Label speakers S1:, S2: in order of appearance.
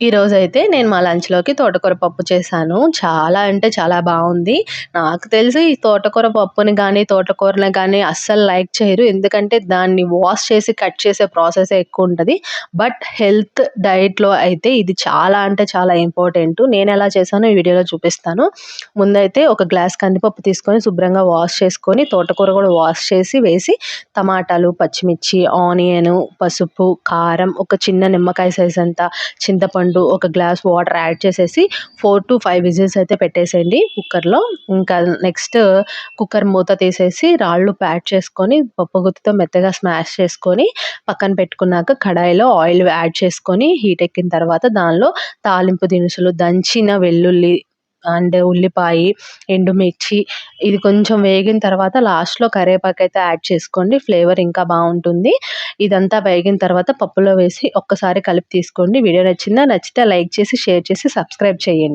S1: ఈరోజైతే నేను మా లంచ్‌లోకి తోటకూర పప్పు చేశాను. చాలా అంటే చాలా బాగుంది నాకు తెలిసి ఈ తోటకూర పప్పుని కానీ తోటకూరని కానీ అస్సలు లైక్ చేయరు. ఎందుకంటే దాన్ని వాష్ చేసి కట్ చేసే ప్రాసెస్ ఎక్కువ ఉంటుంది బట్ హెల్త్ డైట్‌లో అయితే ఇది చాలా అంటే చాలా ఇంపార్టెంట్ నేను ఎలా చేశానో ఈ వీడియోలో చూపిస్తాను. ముందైతే ఒక గ్లాస్ కందిపప్పు తీసుకొని శుభ్రంగా వాష్ చేసుకొని, తోటకూర కూడా వాష్ చేసి వేసి, టమాటాలు, పచ్చిమిర్చి, ఆనియన్ పసుపు, కారం, ఒక చిన్న నిమ్మకాయ సైజ్ అంత చింతపండు, ఒక గ్లాస్ వాటర్ యాడ్ చేసేసి 4-5 విజిల్స్ అయితే పెట్టేసేయండి కుక్కర్‌లో. ఇంకా నెక్స్ట్ కుక్కర్ మూత తీసేసి రాళ్ళు ప్యాడ్ చేసుకొని, పప్పు గుత్తితో మెత్తగా స్మాష్ చేసుకొని, పక్కన పెట్టుకున్నాక కడాయిలో ఆయిల్ యాడ్ చేసుకొని, హీట్ ఎక్కిన తర్వాత దానిలో తాలింపు దినుసులు, దంచిన వెల్లుల్లి అండ్ ఉల్లిపాయ ఎండుమిర్చి ఇది కొంచెం వేగిన తర్వాత లాస్ట్‌లో కరివేపాకు అయితే యాడ్ చేసుకోండి. ఫ్లేవర్ ఇంకా బాగుంటుంది ఇదంతా వేగిన తర్వాత పప్పులో వేసి ఒక్కసారి కలిపి తీసుకోండి. వీడియో నచ్చిందా? నచ్చితే లైక్ చేసి, షేర్ చేసి, సబ్స్క్రైబ్ చేయండి.